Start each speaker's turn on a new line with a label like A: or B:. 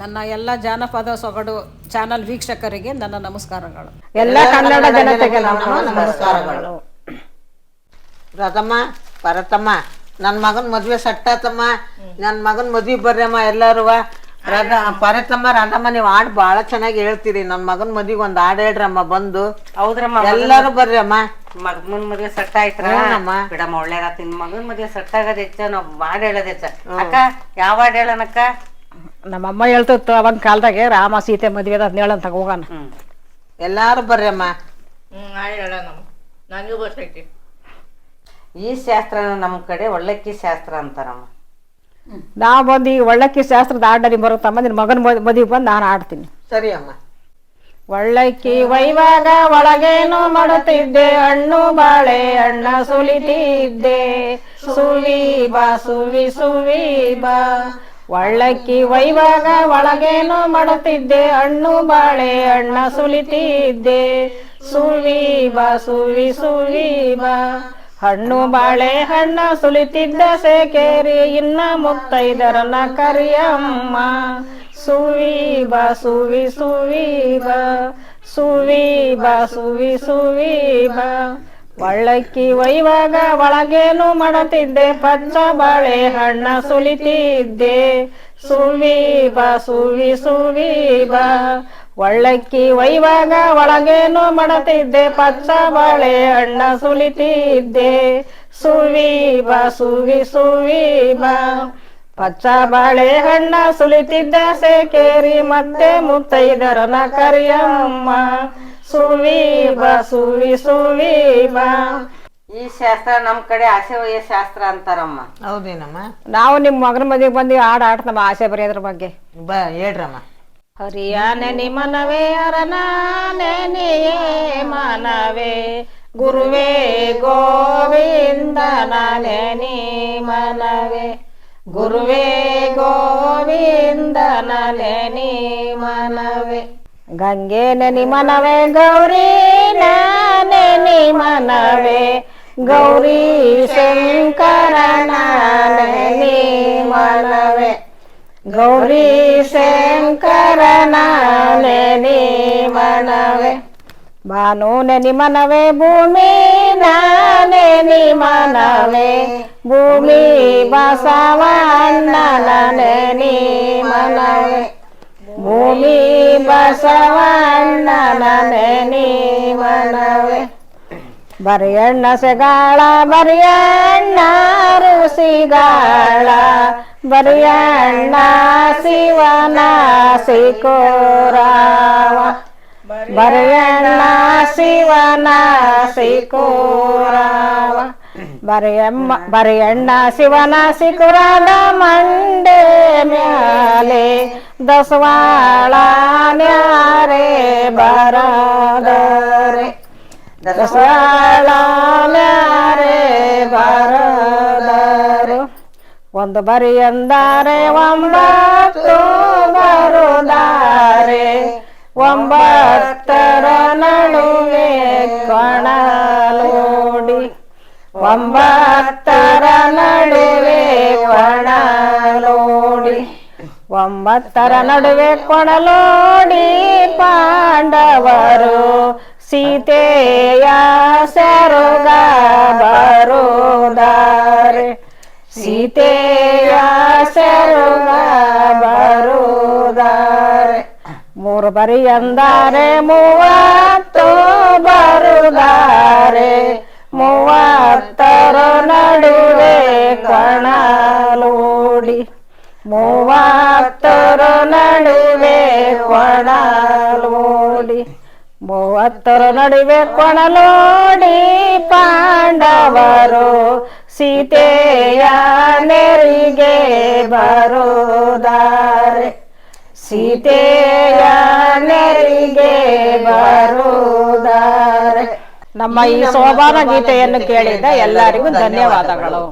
A: ನನ್ನ ಎಲ್ಲ ಜಾನಪದ ಸೊಗಡು ಚಾನಲ್ ವೀಕ್ಷಕರಿಗೆ ನನ್ನ ನಮಸ್ಕಾರಗಳು.
B: ಎಲ್ಲ ಕನ್ನಡ ಜನತೆಗೆ ನಮ್ಮ ನಮಸ್ಕಾರಗಳು.
C: ರಾಧಮ್ಮ ಭರತಮ್ಮ ನನ್ನ ಮಗನ ಮದ್ವೆ ಸಟ್ಟಾತಮ್ಮ ನನ್ನ ಮಗನ ಮದ್ವೆ ಬರ್ರಮ್ಮ ಎಲ್ಲಾರು ರಾಧ ಭರತಮ್ಮ ರಾಧಮ್ಮ ನೀವು ಹಾಡು ಬಹಳ ಚೆನ್ನಾಗಿ ಹೇಳ್ತೀರಿ. ನನ್ನ ಮಗನ ಮದ್ವಿಗೆ ಒಂದು ಹಾಡು ಹೇಳ್ರಮ್ಮ ಬಂದು.
D: ಹೌದ್ರಮ್ಮ
C: ಎಲ್ಲಾರು ಬರ್ರಿ ಅಮ್ಮ
D: ಮಗನ್ ಮದ್ವೆ ಸಟ್ಟ ಆಯ್ತ್ರ?
C: ಹ್ಞೂನಮ್ಮ.
D: ಬಿಡಮ್ಮ ಒಳ್ಳೇದಾತ ನಿನ್ ಮಗನ್ ಮದ್ವೆ ಸಟ್ಟಾಗದ ಆಗದ ಹೆಚ್ಚ ನಾವ್ ಹಾಡು ಹೇಳೋದ್ ಹೆಚ್ಚ ಅಕ್ಕ ಯಾವ ಹಾಡ್ ಹೇಳನಕ್ಕ
B: ನಮ್ಮಮ್ಮ ಹೇಳ್ತಿತ್ತು ಅವಾಗ ಕಾಲದಾಗೆ ರಾಮ ಸೀತೆ ಮದ್ವೆ ಅದ ಹೇಳಂತ ಹೋಗೋಣ
C: ಎಲ್ಲಾರು ಬರ್ರಿ ಅಮ್ಮ ಈ ಶಾಸ್ತ್ರ ನಮ್ ಕಡೆ ಒಳ್ಳಕ್ಕಿ ಶಾಸ್ತ್ರ ಅಂತಾರಮ್ಮ.
B: ನಾ ಬಂದು ಈಗ ಒಳ್ಳಕ್ಕಿ ಶಾಸ್ತ್ರದ ನಿಮ್ ಬರುತ್ತಮ್ಮ ನಿನ್ನ ಮಗನ ಮದುವೆ ಬಂದು ನಾನು ಆಡ್ತೀನಿ.
C: ಸರಿ ಅಮ್ಮ.
B: ಒಳ್ಳಕ್ಕಿ ವೈವಾಗ ಒಳಗೇನು ಮಾಡುತ್ತಿದ್ದೆ ಹಣ್ಣು ಬಾಳೆ ಅಣ್ಣ ಸುಲಿತಿದ್ದೆ. ಸುವಿ ಬಾ ಸುವಿ ಸುವಿ ಬಾ. ಒಳ್ಳಕ್ಕಿ ವೈವಾಗ ಒಳಗೇನು ಮಾಡುತ್ತಿದ್ದೆ, ಹಣ್ಣು ಬಾಳೆ ಅಣ್ಣ ಸುಲಿತಿದ್ದೆ. ಸುವಿ ಬಾ, ಸುವಿ ಸುವಿ ಬಾ. ಹಣ್ಣು ಬಾಳೆ, ಹಣ್ಣ ಸುಲಿತಿದ್ದ ಸೇಕೇರಿ, ಇನ್ನ ಮುಕ್ತೈದರನ ಕರಿಯಮ್ಮ. ಸುವಿ ಬಾ, ಸುವಿ ಸುವಿ ಬಾ. ಸುವಿ ಬಾ, ಸುವಿ ಸುವಿ ಬಾ. ಒಳ್ಳಕ್ಕಿ ವೈವಾಗ ಒಳಗೇನು ಮಾಡುತ್ತಿದ್ದೆ ಪಚ್ಚ ಬಾಳೆ ಹಣ್ಣ ಸುಲಿತಿದ್ದೆ. ಸುವಿ ಬಾ ಸುವಿ ಬಾ. ಒಳ್ಳಕ್ಕಿ ವೈವಾಗ ಒಳಗೇನು ಮಾಡುತ್ತಿದ್ದೆ ಪಚ್ಚ ಬಾಳೆ ಹಣ್ಣ ಸುಲಿತಿದ್ದೆ. ಸುವಿ ಬಾ ಸುವಿ ಸುವಿ ಬಾ. ಪಚ್ಚ ಬಾಳೆ ಹಣ್ಣ ಸುಲಿತಿದ್ದ ಸೇಕೇರಿ ಮತ್ತೆ ಮುತ್ತೈದರನ ಕರಿಯಮ್ಮ. ಸುವಿ ಬಾ ಸುವಿ ಸುವೀಮ
D: ಈ ಶಾಸ್ತ್ರ ನಮ್ ಕಡೆ ಆಸೆ ಒಯ್ಯ ಶಾಸ್ತ್ರ ಅಂತಾರಮ್ಮ.
C: ಹೌದೇನಮ್ಮ?
B: ನಾವು ನಿಮ್ಮ ಮಗನ ಮದುವೆಗೆ ಬಂದು ಹಾಡು ಆಡ್ತಮ್ಮ ಆಸೆ ಬರೆಯೋದ್ರ ಬಗ್ಗೆ.
C: ಬಾ ಹೇಳ್ರಮ್ಮ.
B: ಹರಿಯಾನೆ ನಿ ಮನವೇ ಅರನ ನೆನೆಯೇ ಮನವೇ. ಗುರುವೇ ಗೋವಿಂದನ ನೆನಿ ಮನವೇ. ಗುರುವೇ ಗೋವಿಂದನ ನೆನಿ ಮನವೇ. ಗಂಗೆ ನೆನಿ ಮನವೇ, ಗೌರಿ ನೆನಿ ಮನವೇ, ಗೌರಿ ಶಂಕರನ ನೆನಿ ಮನವೇ. ಗೌರಿ ಶಂಕರನ ನೆನಿ ಮನವೇ ಭಾನು ನೆನಿ ಮನವೇ. ಭೂಮಿ ನೆನಿ ಮನವೇ. ಭೂಮಿ ಬಸವಣ್ಣನ ನೆನಿ ಮನವೇ. ಭೂಮಿ ಬಸವಣ್ಣನ ಬರಿಯಣ್ಣ ಸೆಗಾಳ, ಬರಿಯಣ್ಣ ಋಷಿಗಾಳ. ಬರಿಯಣ್ಣ ಶಿವನ ಸಿಕೋರಾವ ಬರಿಯಣ್ಣ ಶಿವನ ಸಿಕೋರಾವ ಬರಿಯಮ್ಮ, ಬರಿಯಣ್ಣ ಶಿವನ ಸಿಕುರಾದ ಮಣ್ಣ ದಸವಾಳ ನ್ಯಾರೆ ಬರದರೆ. ದಸವಾಳಾರೆ ಬರದರು. ಒಂದು ಬರಿ ಎಂದರೆ ಒಂಬತ್ತು ಬರುದಾರೆ. ಒಂಬತ್ತರ ನಡುವೆ ಕೊಣಲೋಡಿ. ಒಂಬತ್ತರ ನಡುವೆ ಕೊಣಲೋಡಿ. ಒಂಬತ್ತರ ನಡುವೆ ಕೊಡಲೋಡಿ ಪಾಂಡವರು ಸೀತೆಯ ಸರುಗ ಬರುದಾರೆ ಸೀತೆಯ ಸರುಗ ಬರುದಾರೆ ಮೂರು ಬರಿ ಅಂದಾರೆ ಮೂವತ್ತು ಮೂವತ್ತರ ನಡುವೆ ಕೊಣಲೋಡಿ ಮೂವತ್ತರ ನಡುವೆ ಕೊಣಲೋಡಿ ಪಾಂಡವರು ಸೀತೆಯ ನೆರಿಗೆ ಬರೋದಾರೆ ಸೀತೆಯ ನೆರಿಗೆ ಬರೋದಾರೆ ನಮ್ಮ ಈ ಸೋಬಾನ ಗೀತೆಯನ್ನು ಕೇಳಿದ ಎಲ್ಲರಿಗೂ ಧನ್ಯವಾದಗಳು.